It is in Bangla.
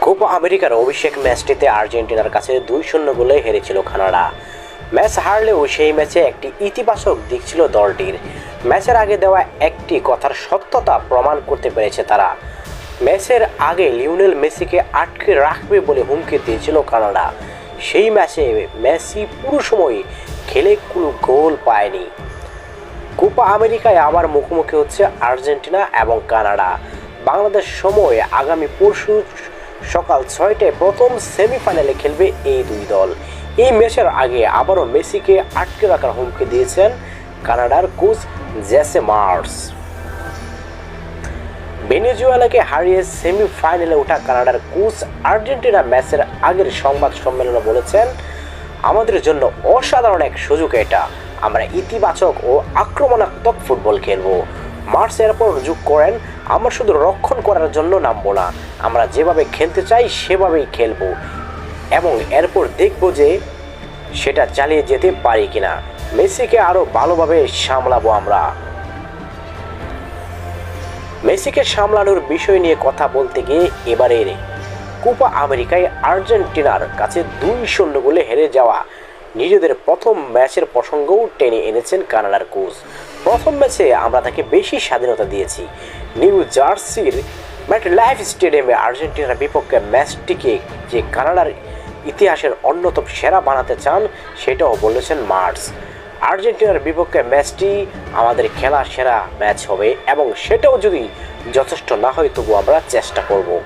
কোপা আমেরিকার অভিষেক ম্যাচটিতে আর্জেন্টিনার কাছে দুই শূন্য গোলে হেরেছিল কানাডা। ম্যাচ হারলেও সেই ম্যাচে একটি ইতিবাচক দিক ছিল দলটির। ম্যাচের আগে দেওয়া একটি কথার সত্যতা প্রমাণ করতে পেরেছে তারা। ম্যাচের আগে লিওনেল মেসিকে আটকে রাখবে বলে হুমকি দিয়েছিল কানাডা। সেই ম্যাচে মেসি পুরো সময় খেলে কোনো গোল পায়নি। কোপা আমেরিকায় আবার মুখোমুখি হচ্ছে আর্জেন্টিনা এবং কানাডা। বাংলাদেশ সময় আগামী পরশু সকাল ছয়টায় প্রথম সেমিফাইনালে খেলবে এই দুই দল। এই ম্যাচের আগে আবারও মেসিকে আটকে রাখার হুমকি দিয়েছেন কানাডার কোচ জেসে মার্স। ভেনেজুয়েলাকে হারিয়ে সেমিফাইনালে ওঠা কানাডার কোচ আর্জেন্টিনা ম্যাচের আগের সংবাদ সম্মেলনে বলেছেন, আমাদের জন্য অসাধারণ এক সুযোগ এটা। আমরা ইতিবাচক ও আক্রমণাত্মক ফুটবল খেলব। মার্চ এরপর যোগ করেন, আমরা শুধু রক্ষণ করার জন্য নামবো না। আমরা যেভাবে খেলতে চাই, সেভাবেই খেলব। এবং এরপর দেখব যে সেটা চালিয়ে যেতে পারি কিনা। মেসিকে আরও ভালোভাবে সামলাবো আমরা। মেসিকে সামলানোর বিষয় নিয়ে কথা বলতে গিয়ে এবারের কোপা আমেরিকায় আর্জেন্টিনার কাছে দুই শূন্য গোলে হেরে যাওয়া নিজেদের প্রথম ম্যাচের প্রসঙ্গও টেনে এনেছেন কানাডার কোচ। প্রথম ম্যাচে আমরা তাকে বেশি স্বাধীনতা দিয়েছি। নিউ জার্সির ম্যাট লাইফ স্টেডিয়ামে আর্জেন্টিনার বিপক্ষে ম্যাচটিকে যে কানাডার ইতিহাসের অন্যতম সেরা বানাতে চান, সেটাও বলেছেন মার্স। আর্জেন্টিনার বিপক্ষে ম্যাচটি আমাদের খেলা সেরা ম্যাচ হবে এবং সেটাও যদি যথেষ্ট না হয় তবু আমরা চেষ্টা করব।